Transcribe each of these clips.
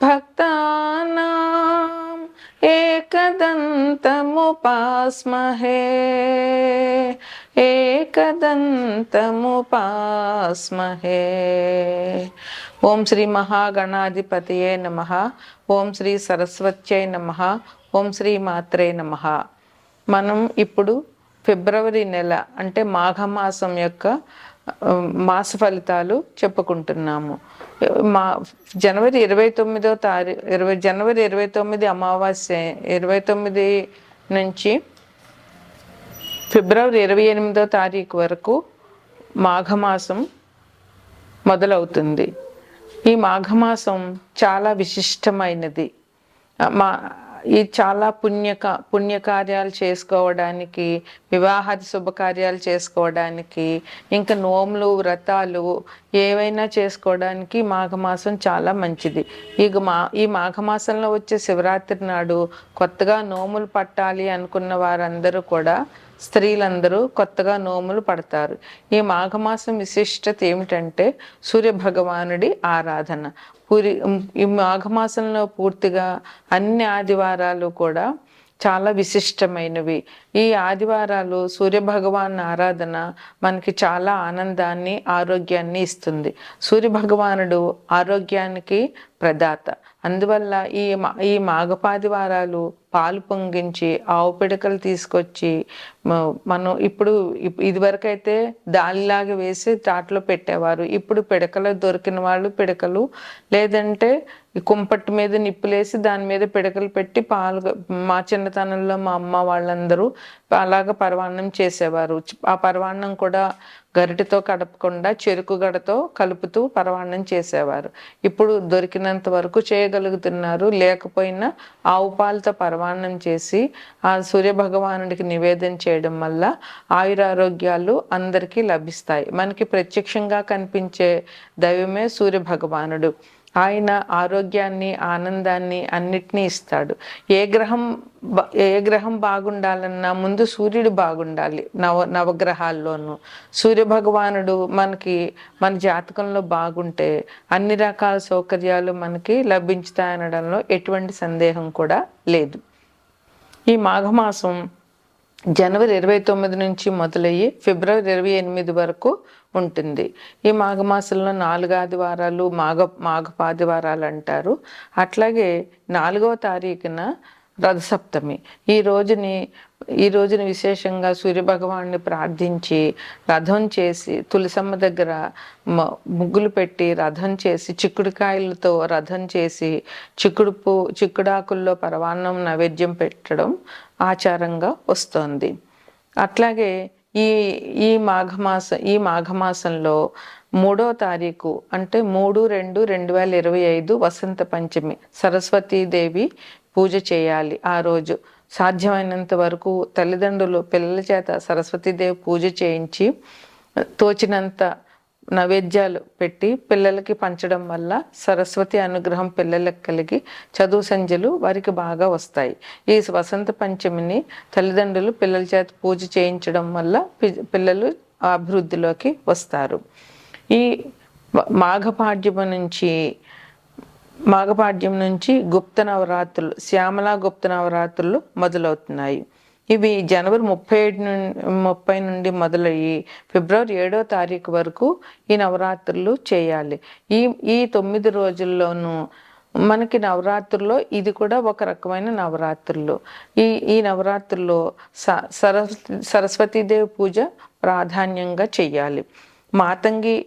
భక్తానాం ఏకదంతముపాస్మహే ఏకదంతముపాస్మహే ఓం శ్రీ మహాగణాధిపతియే నమ ఓం శ్రీ సరస్వత్యే నమ ఓం శ్రీ మాత్రే నమ మనం ఇప్పుడు ఫిబ్రవరి నెల అంటే మాఘమాసం యొక్క మాస ఫలితాలు చెప్పుకుంటున్నాము. మా జనవరి ఇరవై తొమ్మిదో తారీఖు ఇరవై జనవరి ఇరవై తొమ్మిది అమావాస్య ఇరవై తొమ్మిది నుంచి ఫిబ్రవరి ఇరవై ఎనిమిదో తారీఖు వరకు మాఘమాసం మొదలవుతుంది. ఈ మాఘమాసం చాలా విశిష్టమైనది. మా ఈ చాలా పుణ్యక పుణ్యకార్యాలు చేసుకోవడానికి వివాహాది శుభకార్యాలు చేసుకోవడానికి ఇంకా నోములు వ్రతాలు ఏవైనా చేసుకోవడానికి మాఘమాసం చాలా మంచిది. ఈ మా ఈ మాఘమాసంలో వచ్చే శివరాత్రి నాడు కొత్తగా నోములు పట్టాలి అనుకున్న వారందరూ కూడా స్త్రీలందరూ కొత్తగా నోములు పడతారు. ఈ మాఘమాసం విశిష్టత ఏమిటంటే సూర్య భగవానుడి ఆరాధన. పూరి ఈ మాఘమాసంలో పూర్తిగా అన్ని ఆదివారాలు కూడా చాలా విశిష్టమైనవి. ఈ ఆదివారాలు సూర్య భగవాన్ ఆరాధన మనకి చాలా ఆనందాన్ని ఆరోగ్యాన్ని ఇస్తుంది. సూర్య భగవానుడు ఆరోగ్యానికి ప్రదాత. అందువల్ల ఈ మా ఈ మాఘపాదివారాలు పాలు పొంగించి ఆవు పిడకలు తీసుకొచ్చి మనం ఇప్పుడు ఇదివరకైతే దాలిలాగా వేసి తాటలో పెట్టేవారు. ఇప్పుడు పిడకలు దొరికిన వాళ్ళు పిడకలు లేదంటే కుంపట్టు కుంపటి మీద నిప్పులేసి దాని మీద పిడకలు పెట్టి పాలు మా చిన్నతనంలో మా అమ్మ వాళ్ళందరూ అలాగ పరవాన్నం చేసేవారు. ఆ పరవాన్నం కూడా గరిటితో కడపకుండా చెరుకు గడతో కలుపుతూ పరవాన్నం చేసేవారు. ఇప్పుడు దొరికినంత వరకు చేయగలుగుతున్నారు. లేకపోయినా ఆవు పాలతో పరవాన్నం చేసి ఆ సూర్య భగవానుడికి నివేదన చేయడం వల్ల ఆయురారోగ్యాలు అందరికీ లభిస్తాయి. మనకి ప్రత్యక్షంగా కనిపించే దైవమే సూర్య భగవానుడు ఆయన ఆరోగ్యాన్ని ఆనందాన్ని అన్నిటినీ ఇస్తాడు. ఏ గ్రహం ఏ గ్రహం బాగుండాలన్నా ముందు సూర్యుడు బాగుండాలి. నవ నవగ్రహాల్లోనూ. సూర్య భగవానుడు మనకి మన జాతకంలో బాగుంటే అన్ని రకాల సౌకర్యాలు మనకి లభించుతాయనడంలో ఎటువంటి సందేహం కూడా లేదు. ఈ మాఘమాసం జనవరి ఇరవై తొమ్మిది నుంచి మొదలయ్యి ఫిబ్రవరి ఇరవై ఎనిమిది వరకు ఉంటుంది. ఈ మాఘమాసంలో నాలుగు ఆదివారాలు మాఘ మాఘపాదివారాలు అంటారు అట్లాగే నాలుగవ తారీఖున రథసప్తమి. ఈ రోజుని ఈ రోజున విశేషంగా సూర్యభగవాన్ని ప్రార్థించి రథం చేసి తులసమ్మ దగ్గర ముగ్గులు పెట్టి రథం చేసి చిక్కుడుకాయలతో రథం చేసి చిక్కుడు పూ చిక్కుడాకుల్లో పరవాన్నం నైవేద్యం పెట్టడం ఆచారంగా వస్తోంది. అట్లాగే ఈ ఈ మాఘమాస ఈ మాఘమాసంలో మూడో తారీఖు అంటే మూడు రెండు రెండు వేల ఇరవై ఐదు వసంత పంచమి సరస్వతీదేవి పూజ చేయాలి. ఆ రోజు సాధ్యమైనంత వరకు తల్లిదండ్రులు పిల్లల చేత సరస్వతీదేవి పూజ చేయించి తోచినంత నైవేద్యాలు పెట్టి పిల్లలకి పంచడం వల్ల సరస్వతి అనుగ్రహం పిల్లలకు కలిగి చదువు సంధ్యలు వారికి బాగా వస్తాయి. ఈ వసంత పంచమిని తల్లిదండ్రులు పిల్లల చేత పూజ చేయించడం వల్ల పిల్లలు అభివృద్ధిలోకి వస్తారు. ఈ మాఘపాడ్యము నుంచి మాఘపాడ్యం నుంచి గుప్త నవరాత్రులు శ్యామలా గుప్త నవరాత్రులు మొదలవుతున్నాయి. ఇవి జనవరి ముప్పై ఏడు నుండి ముప్పై నుండి మొదలయ్యి ఫిబ్రవరి ఏడో తారీఖు వరకు ఈ నవరాత్రులు చేయాలి. ఈ ఈ తొమ్మిది రోజుల్లోనూ మనకి నవరాత్రుల్లో ఇది కూడా ఒక రకమైన నవరాత్రులు. ఈ ఈ నవరాత్రుల్లో స సరస్వతి సరస్వతీదేవి పూజ ప్రాధాన్యంగా చెయ్యాలి మాతంగి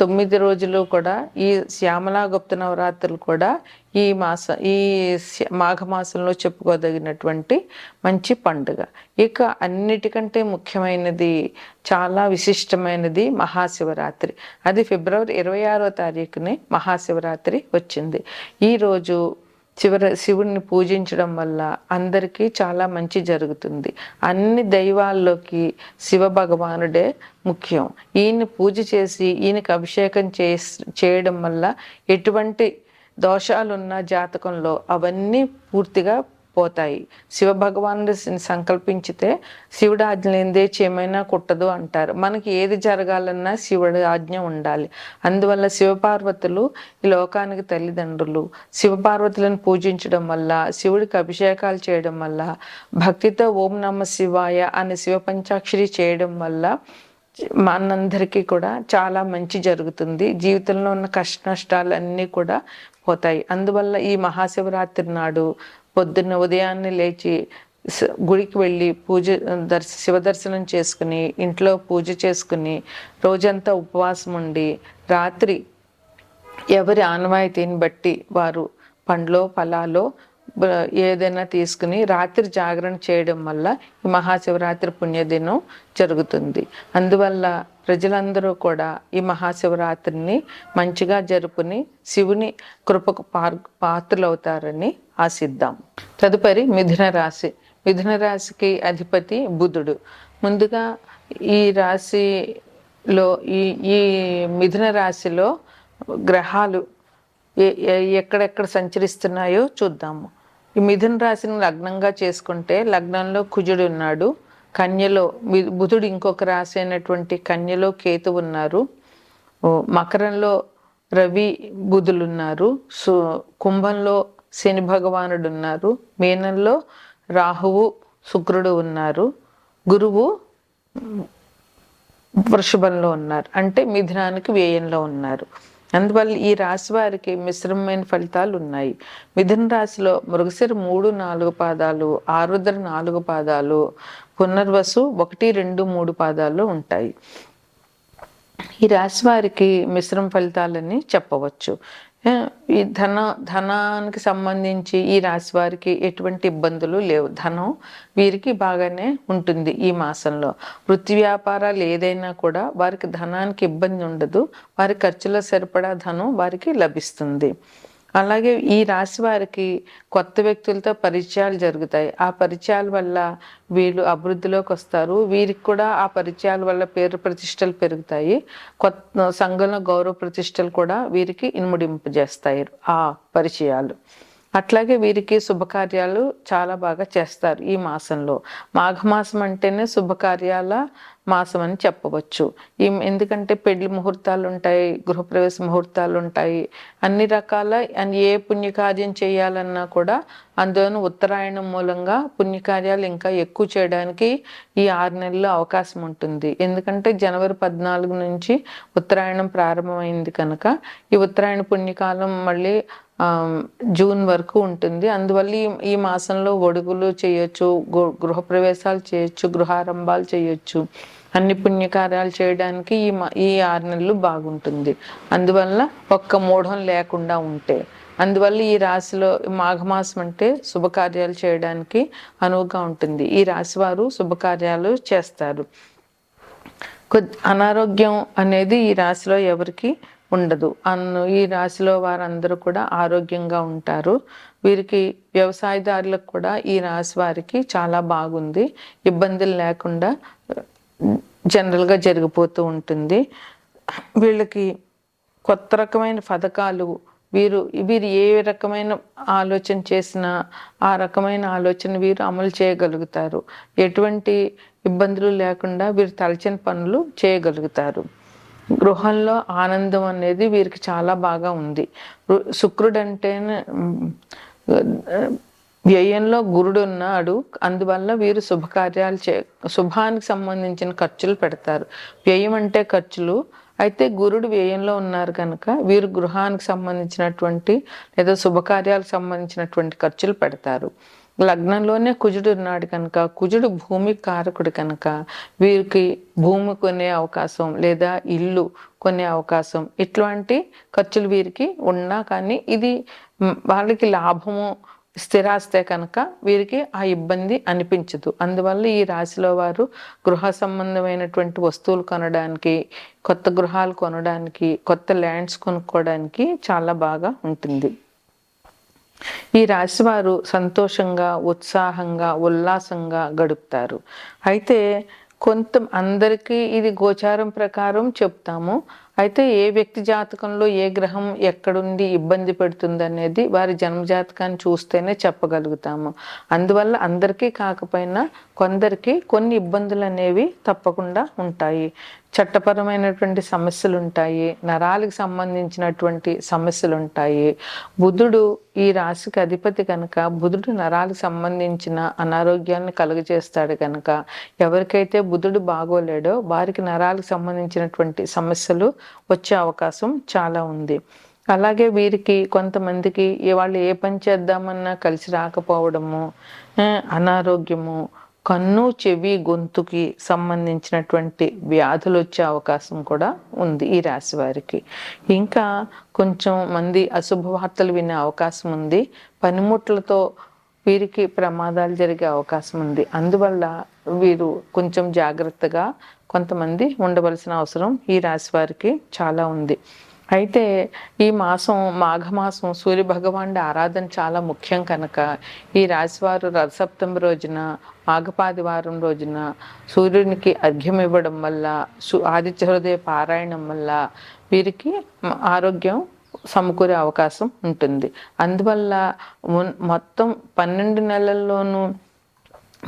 తొమ్మిది రోజులు కూడా ఈ శ్యామలా గుప్త నవరాత్రులు కూడా ఈ మాస ఈ మాఘమాసంలో చెప్పుకోదగినటువంటి మంచి పండుగ. ఇక అన్నిటికంటే ముఖ్యమైనది చాలా విశిష్టమైనది మహాశివరాత్రి. అది ఫిబ్రవరి ఇరవై ఆరో తారీఖునే మహాశివరాత్రి వచ్చింది. ఈరోజు చివర శివుడిని పూజించడం వల్ల అందరికీ చాలా మంచి జరుగుతుంది. అన్ని దైవాల్లోకి శివ భగవానుడే ముఖ్యం. ఈయన్ని పూజ చేసి ఈయనకి అభిషేకం చే చేయడం వల్ల ఎటువంటి దోషాలున్న జాతకంలో అవన్నీ పూర్తిగా పోతాయి. శివ భగవానుడు సంకల్పించితే శివుడు ఆజ్ఞ లేనిదే చేయమైనా కుట్టదు అంటారు. మనకి ఏది జరగాలన్నా శివుడి ఆజ్ఞ ఉండాలి. అందువల్ల శివపార్వతులు ఈ లోకానికి తల్లిదండ్రులు. శివపార్వతులను పూజించడం వల్ల శివుడికి అభిషేకాలు చేయడం వల్ల భక్తితో ఓం నమ శివాయ అనే శివ పంచాక్షరి చేయడం వల్ల మనందరికీ కూడా చాలా మంచి జరుగుతుంది. జీవితంలో ఉన్న కష్ట నష్టాలు అన్నీ కూడా పోతాయి. అందువల్ల ఈ మహాశివరాత్రి నాడు పొద్దున్న ఉదయాన్నే లేచి గుడికి వెళ్ళి పూజ దర్శ శివ దర్శనం చేసుకుని ఇంట్లో పూజ చేసుకుని రోజంతా ఉపవాసం ఉండి రాత్రి ఎవరి ఆనవాయితీని బట్టి వారు పండ్లో ఫలాలో ఏదైనా తీసుకుని రాత్రి జాగరణ చేయడం వల్ల ఈ మహాశివరాత్రి పుణ్యదినం జరుగుతుంది. అందువల్ల ప్రజలందరూ కూడా ఈ మహాశివరాత్రిని మంచిగా జరుపుని శివుని కృపకు పార్ పాత్రలవుతారని ఆశిద్దాం. తదుపరి మిథున రాశి. మిథున రాశికి అధిపతి బుధుడు. ముందుగా ఈ రాశిలో ఈ ఈ మిథున రాశిలో గ్రహాలు ఏ- ఎక్కడెక్కడ సంచరిస్తున్నాయో చూద్దాము. ఈ మిథున రాశిని లగ్నంగా చేసుకుంటే లగ్నంలో కుజుడు ఉన్నాడు. కన్యలో బుధుడు ఇంకొక రాశి అయినటువంటి కన్యలో కేతు ఉన్నారు. మకరంలో రవి బుధులు ఉన్నారు సు కుంభంలో శని భగవానుడు ఉన్నారు. మీనంలో రాహువు శుక్రుడు ఉన్నారు. గురువు వృషభంలో ఉన్నారు. అంటే మిథునానికి వ్యయంలో ఉన్నారు. అందువల్ల ఈ రాశి వారికి మిశ్రమమైన ఫలితాలు ఉన్నాయి. మిథున రాశిలో మృగశిర మూడు నాలుగు పాదాలు ఆరుద్ర నాలుగు పాదాలు పునర్వసు ఒకటి రెండు మూడు పాదాలు ఉంటాయి. ఈ రాశి వారికి మిశ్రమ ఫలితాలని చెప్పవచ్చు. ఈ ధన ధనానికి సంబంధించి ఈ రాశి వారికి ఎటువంటి ఇబ్బందులు లేవు. ధనం వీరికి బాగానే ఉంటుంది ఈ మాసంలో. వృత్తి వ్యాపారాలు ఏదైనా కూడా వారికి ధనానికి ఇబ్బంది ఉండదు. వారి ఖర్చులో సరిపడా ధనం వారికి లభిస్తుంది. అలాగే ఈ రాశి వారికి కొత్త వ్యక్తులతో పరిచయాలు జరుగుతాయి. ఆ పరిచయాల వల్ల వీళ్ళు అభివృద్ధిలోకి వస్తారు. వీరికి కూడా ఆ పరిచయాల వల్ల పేరు ప్రతిష్టలు పెరుగుతాయి. కొత్త సంఘంలో గౌరవ ప్రతిష్టలు కూడా వీరికి ఇనుముడింపజేస్తాయి ఆ పరిచయాలు. అట్లాగే వీరికి శుభకార్యాలు చాలా బాగా చేస్తారు ఈ మాసంలో. మాఘమాసం అంటేనే శుభకార్యాల మాసం అని చెప్పవచ్చు. ఈ ఎందుకంటే పెళ్ళి ముహూర్తాలు ఉంటాయి గృహప్రవేశ ముహూర్తాలు ఉంటాయి అన్ని రకాల ఏ పుణ్యకార్యం చేయాలన్నా కూడా అందులోనూ ఉత్తరాయణం మూలంగా పుణ్యకార్యాలు ఇంకా ఎక్కువ చేయడానికి ఈ ఆరు నెలలు అవకాశం ఉంటుంది. ఎందుకంటే జనవరి పద్నాలుగు నుంచి ఉత్తరాయణం ప్రారంభమైంది కనుక ఈ ఉత్తరాయణ పుణ్యకాలం మళ్ళీ జూన్ వరకు ఉంటుంది. అందువల్ల ఈ ఈ మాసంలో ఒడుగులు చేయొచ్చు గృహప్రవేశాలు చేయొచ్చు గృహారంభాలు చేయొచ్చు. అన్ని పుణ్యకార్యాలు చేయడానికి ఈ ఈ ఆరు నెలలు బాగుంటుంది. అందువల్ల ఒక్క మూఢం లేకుండా ఉంటే అందువల్ల ఈ రాశిలో మాఘమాసం అంటే శుభకార్యాలు చేయడానికి అనువుగా ఉంటుంది. ఈ రాశి వారు శుభకార్యాలు చేస్తారు. కొద్ది అనారోగ్యం అనేది ఈ రాశిలో ఎవరికి ఉండదు. అన్ను ఈ రాశిలో వారందరూ కూడా ఆరోగ్యంగా ఉంటారు. వీరికి వ్యవసాయదారులకు కూడా ఈ రాశి వారికి చాలా బాగుంది. ఇబ్బందులు లేకుండా జనరల్గా జరిగిపోతూ ఉంటుంది. వీళ్ళకి కొత్త రకమైన పథకాలు వీరు వీరు ఏ రకమైన ఆలోచన చేసినా ఆ రకమైన ఆలోచన వీరు అమలు చేయగలుగుతారు. ఎటువంటి ఇబ్బందులు లేకుండా వీరు తలచిన పనులు చేయగలుగుతారు. గృహంలో ఆనందం అనేది వీరికి చాలా బాగా ఉంది. శుక్రుడు అంటేనే వ్యయంలో గురుడు ఉన్నాడు అందువల్ల వీరు శుభకార్యాలు చే శుభానికి సంబంధించిన ఖర్చులు పెడతారు. వ్యయం అంటే ఖర్చులు. అయితే గురుడు వ్యయంలో ఉన్నారు కనుక వీరు గృహానికి సంబంధించినటువంటి లేదా శుభకార్యాలకు సంబంధించినటువంటి ఖర్చులు పెడతారు. లగ్నంలోనే కుజుడు ఉన్నాడు కనుక కుజుడు భూమి కారకుడు కనుక వీరికి భూమి కొనే అవకాశం లేదా ఇల్లు కొనే అవకాశం ఇట్లాంటి ఖర్చులు వీరికి ఉన్నా కానీ ఇది వాళ్ళకి లాభము స్థిరాస్తే కనుక వీరికి ఆ ఇబ్బంది అనిపించదు. అందువల్ల ఈ రాశిలో వారు గృహ సంబంధమైనటువంటి వస్తువులు కొనడానికి కొత్త గృహాలు కొనడానికి కొత్త ల్యాండ్స్ కొనుక్కోవడానికి చాలా బాగా ఉంటుంది. ఈ రాశి వారు సంతోషంగా ఉత్సాహంగా ఉల్లాసంగా గడుపుతారు. అయితే కొంత అందరికీ ఇది గోచారం ప్రకారం చెప్తాము. అయితే ఏ వ్యక్తి జాతకంలో ఏ గ్రహం ఎక్కడుండి ఇబ్బంది పెడుతుంది అనేది వారి జన్మజాతకాన్ని చూస్తేనే చెప్పగలుగుతాము. అందువల్ల అందరికీ కాకపోయినా కొందరికి కొన్ని ఇబ్బందులు అనేవి తప్పకుండా ఉంటాయి. చట్టపరమైనటువంటి సమస్యలు ఉంటాయి నరాలకు సంబంధించినటువంటి సమస్యలు ఉంటాయి బుధుడు ఈ రాశికి అధిపతి కనుక బుధుడు నరాలకు సంబంధించిన అనారోగ్యాన్ని కలుగజేస్తాడు కనుక ఎవరికైతే బుధుడు బాగోలేడో వారికి నరాలకు సంబంధించినటువంటి సమస్యలు వచ్చే అవకాశం చాలా ఉంది. అలాగే వీరికి కొంతమందికి వాళ్ళు ఏ పని చేద్దామన్నా కలిసి రాకపోవడము అనారోగ్యము కన్ను చెవి గొంతుకి సంబంధించినటువంటి వ్యాధులు వచ్చే అవకాశం కూడా ఉంది ఈ రాశి వారికి. ఇంకా కొంచెం మంది అశుభ వార్తలు వినే అవకాశం ఉంది. పనిముట్లతో వీరికి ప్రమాదాలు జరిగే అవకాశం ఉంది. అందువల్ల వీరు కొంచెం జాగ్రత్తగా కొంతమంది ఉండవలసిన అవసరం ఈ రాశి వారికి చాలా ఉంది. అయితే ఈ మాసం మాఘమాసం సూర్య భగవానుడి ఆరాధన చాలా ముఖ్యం కనుక. ఈ రాశివారు రథసప్తమి రోజున మాఘపాదివారం రోజున సూర్యునికి అర్ఘ్యం ఇవ్వడం వల్ల సు- ఆదిత్య హృదయ పారాయణం వల్ల వీరికి ఆరోగ్యం సమకూరే అవకాశం ఉంటుంది. అందువల్ల మొత్తం పన్నెండు నెలల్లోనూ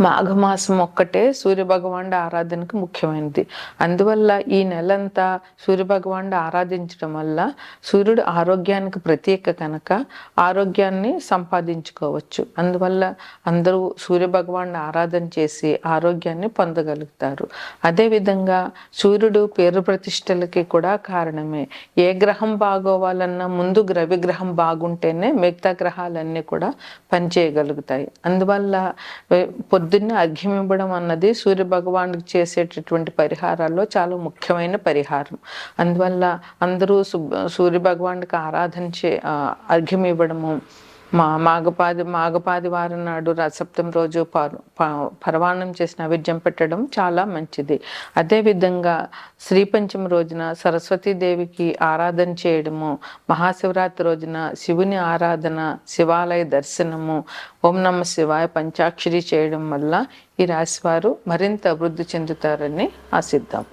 మాఘమాసం ఒక్కటే సూర్యభగవానుడి ఆరాధనకు ముఖ్యమైనది. అందువల్ల ఈ నెలంతా సూర్యభగవానుడి ఆరాధించడం వల్ల సూర్యుడు ఆరోగ్యానికి ప్రత్యేక కనుక ఆరోగ్యాన్ని సంపాదించుకోవచ్చు. అందువల్ల అందరూ సూర్యభగవానుడి ఆరాధన చేసి ఆరోగ్యాన్ని పొందగలుగుతారు. అదేవిధంగా సూర్యుడు పేరు ప్రతిష్టలకి కూడా కారణమే. ఏ గ్రహం బాగోవాలన్నా ముందు గ్రవిగ్రహం బాగుంటేనే మిగతా గ్రహాలన్నీ కూడా పనిచేయగలుగుతాయి. అందువల్ల పొద్దున్నే అర్ఘ్యం ఇవ్వడం అన్నది సూర్య భగవానుడికి చేసేటటువంటి పరిహారాల్లో చాలా ముఖ్యమైన పరిహారం. అందువల్ల అందరూ సు- సూర్య భగవానుడికి ఆరాధన చే అర్ఘ్యం ఇవ్వడము మా మాఘపాది మాఘపాది వారం నాడు రసప్తం రోజు ప- పరవాణం చేసిన నైవేద్యం పెట్టడం చాలా మంచిది. అదేవిధంగా శ్రీపంచమి రోజున సరస్వతీదేవికి ఆరాధన చేయడము మహాశివరాత్రి రోజున శివుని ఆరాధన శివాలయ దర్శనము ఓం నమ శివాయ పంచాక్షరి చేయడం వల్ల ఈ రాశివారు మరింత అభివృద్ధి చెందుతారని ఆశిద్దాం.